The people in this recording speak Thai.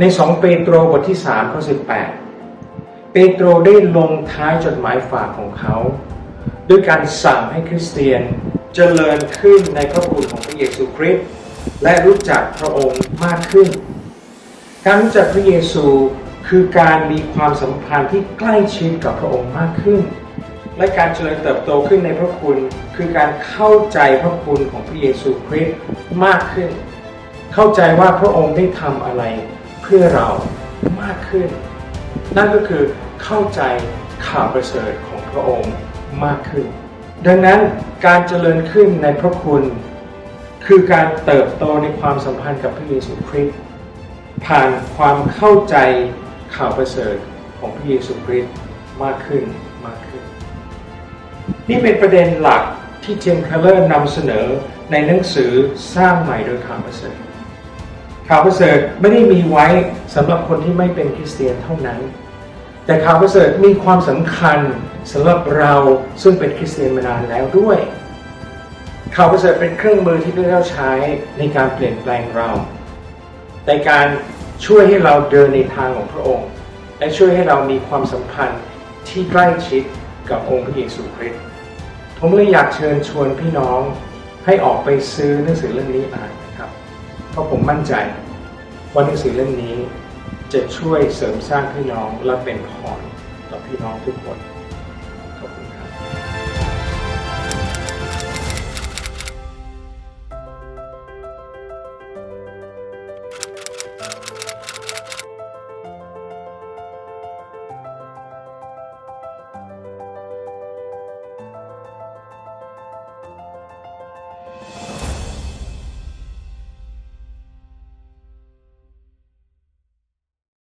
ใน2เปโตรบทที่3ข้อ18เปโตรได้ลงท้ายจดหมายฝากของเขา ด้วยการสั่งให้คริสเตียนเจริญขึ้นในพระคุณของพระเยซูคริสต์และรู้จักพระองค์มากขึ้น การรู้จักพระเยซูคือการมีความสัมพันธ์ที่ใกล้ชิดกับพระองค์มากขึ้น และการเจริญเติบโตขึ้นในพระคุณ คือการเข้าใจพระคุณของพระเยซูคริสต์มากขึ้น เข้าใจว่าพระองค์ได้ทำอะไร เพื่อเรามากขึ้น นั่นก็คือเข้าใจข่าวประเสริฐของพระองค์มากขึ้น ดังนั้นการเจริญขึ้นในพระคุณ คือการเติบโตในความสัมพันธ์กับพระเยซูคริสต์ผ่านความเข้าใจข่าวประเสริฐของพระเยซูคริสต์มากขึ้นมากขึ้น นี่เป็นประเด็นหลักที่เจมส์เคลเลอร์นำเสนอในหนังสือสร้างใหม่โดยข่าวประเสริฐ ข่าวประเสริฐไม่ได้มีไว้สำหรับคนที่ไม่เป็นคริสเตียนเท่านั้น แต่ข่าวประเสริฐมีความสำคัญสำหรับเราซึ่งเป็นคริสเตียนมานานแล้วด้วย ข่าวประเสริฐเป็นเครื่องมือที่พระเจ้าใช้ในการเปลี่ยนแปลงเรา ในการช่วยให้เราเดินในทางของพระองค์ และช่วยให้เรามีความสัมพันธ์ที่ใกล้ชิดกับองค์พระเยซูคริสต์ผมเลยอยากเชิญชวนพี่น้องให้ออกไปซื้อหนังสือเล่มนี้อ่าน เพราะผมมั่นใจว่าหนังสือเล่มนี้จะช่วยเสริมสร้างพี่น้องและเป็นพรต่อพี่น้องทุกคน